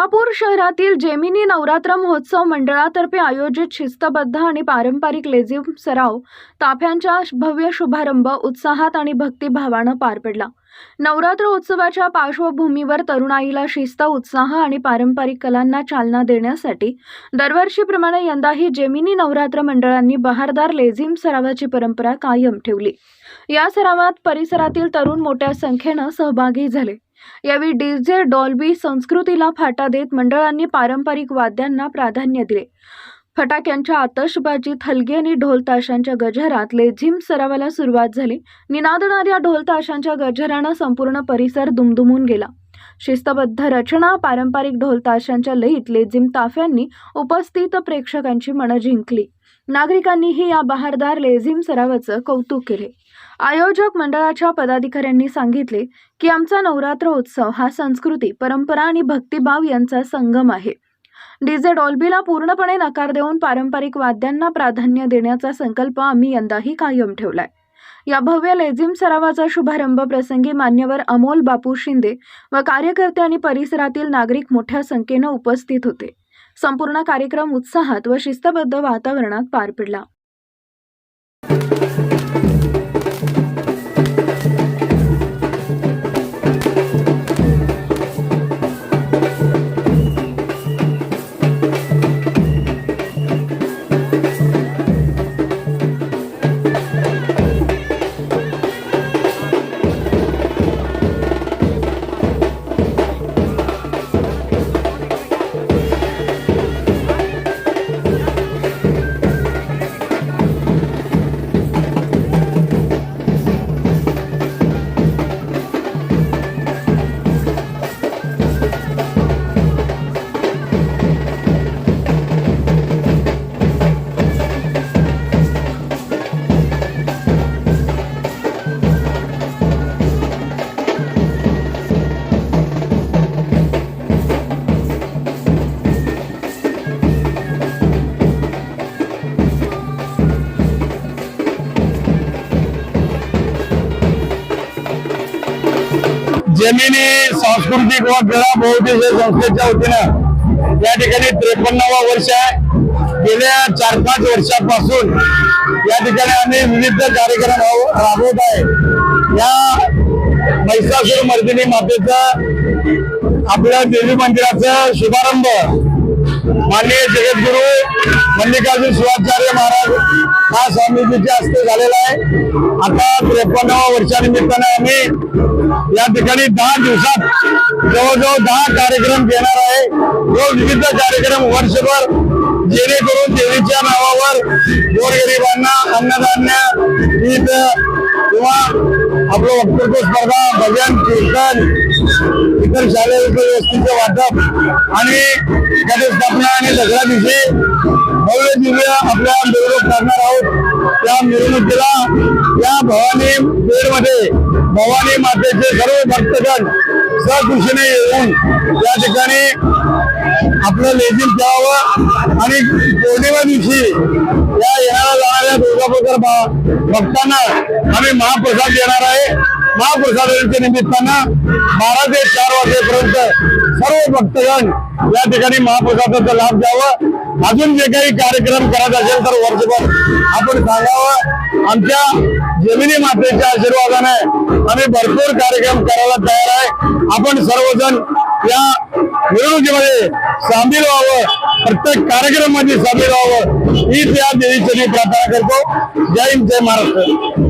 सोलापूर शहरातील जेमिनी नवरात्र महोत्सव मंडळातर्फे आयोजित शिस्तबद्ध आणि पारंपरिक लेझिम सराव ताफ्यांचा भव्य शुभारंभ उत्साहात आणि भक्तिभावानं पार पडला. नवरात्र उत्सवाच्या पार्श्वभूमीवर तरुणाईला शिस्त उत्साह आणि पारंपरिक कलांना चालना देण्यासाठी दरवर्षीप्रमाणे यंदाही जेमिनी नवरात्र मंडळांनी बहारदार लेझिम सरावाची परंपरा कायम ठेवली. या सरावात परिसरातील तरुण मोठ्या संख्येनं सहभागी झाले. यावेळी डीजे डॉल्बी संस्कृतीला फाटा देत मंडळांनी पारंपरिक वाद्यांना प्राधान्य दिले. फटाक्यांच्या आतषबाजीत हलगी आणि ढोलताशांच्या गजरात लेझिम सरावाला सुरुवात झाली. निनादणाऱ्या ढोलताशांच्या गजरानं संपूर्ण परिसर दुमदुमून गेला. शिस्तबद्ध रचना पारंपरिक ढोलताशांच्या लईत लयीत लेझिम ताफ्यांनी उपस्थित प्रेक्षकांची मनं जिंकली. नागरिकांनीही या बहारदार लेझिम सरावाचं कौतुक केले. आयोजक मंडळाच्या पदाधिकाऱ्यांनी सांगितले की आमचा नवरात्र उत्सव हा संस्कृती परंपरा आणि भक्तिभाव यांचा संगम आहे. डीजे डॉल्बीला पूर्णपणे नकार देऊन पारंपरिक वाद्यांना प्राधान्य देण्याचा संकल्प आम्ही यंदाही कायम ठेवलाय. या भव्य लेझिम सरावाचा शुभारंभ प्रसंगी मान्यवर अमोल बापू शिंदे व कार्यकर्ते आणि परिसरातील नागरिक मोठ्या संख्येनं उपस्थित होते. संपूर्ण कार्यक्रम उत्साहात व शिस्तबद्ध वातावरणात पार पडला. जमिनी सांस्कृतिक व क्रीडा बहुउद्देशीय संस्थेच्या वतीनं या ठिकाणी त्रेपन्नावा वर्ष आहे. गेल्या चार पाच वर्षापासून या ठिकाणी आम्ही विविध कार्यक्रम राबवत आहे. या महिषासूर मर्दिनी मातेचा आपल्या देवी मंदिराचा शुभारंभ माननीय जगद्गुरु मल्लिकार्जुन शिवाचार्य महाराज हा स्वामीजीच्या हस्ते झालेला आहे. आता त्रेपन्नाव्या वर्षानिमित्ताने आम्ही या ठिकाणी दहा दिवसात जवळजवळ दहा कार्यक्रम घेणार आहे. व विविध कार्यक्रम वर्षभर जेणेकरून देवीच्या नावावर गोरगरिबांना अन्नधान्य विविध किंवा आपलं वक्तृत्व स्पर्धा भजन कीर्तन इतर शालेय व्यक्तींचं वाटप आणि घटस्थापना आणि दसऱ्या दिवशी भव्य दिव्य आपल्या मिरवणूक करणार आहोत. त्या मिरवणुकीला या भवानी पेडमध्ये भवानी मातेचे सर्व भक्तगण सकृषीने येऊन या ठिकाणी आपलं लेझिम द्यावं आणि पौर्णिमा दिवशी या येणाऱ्या जाणाऱ्या दुर्गाप्रकर भक्तांना आम्ही महाप्रसाद देणार आहे. महाप्रसादाच्या निमित्तानं बारा ते चार वाजेपर्यंत सर्व भक्तगण या ठिकाणी महाप्रसादाचा लाभ द्यावा अजून जे काही कार्यक्रम करत असेल तर वर्षभर आपण सांगावं. आमच्या जमिनी मातेच्या आशीर्वादाने आम्ही भरपूर कार्यक्रम करायला तयार आहे. आपण सर्वजण या मिरवणुकीमध्ये सामील व्हावं प्रत्येक कार्यक्रममध्ये सामील व्हावं हीच या देवीची मी प्रार्थना करतो. जय हिंद जय महाराष्ट्र.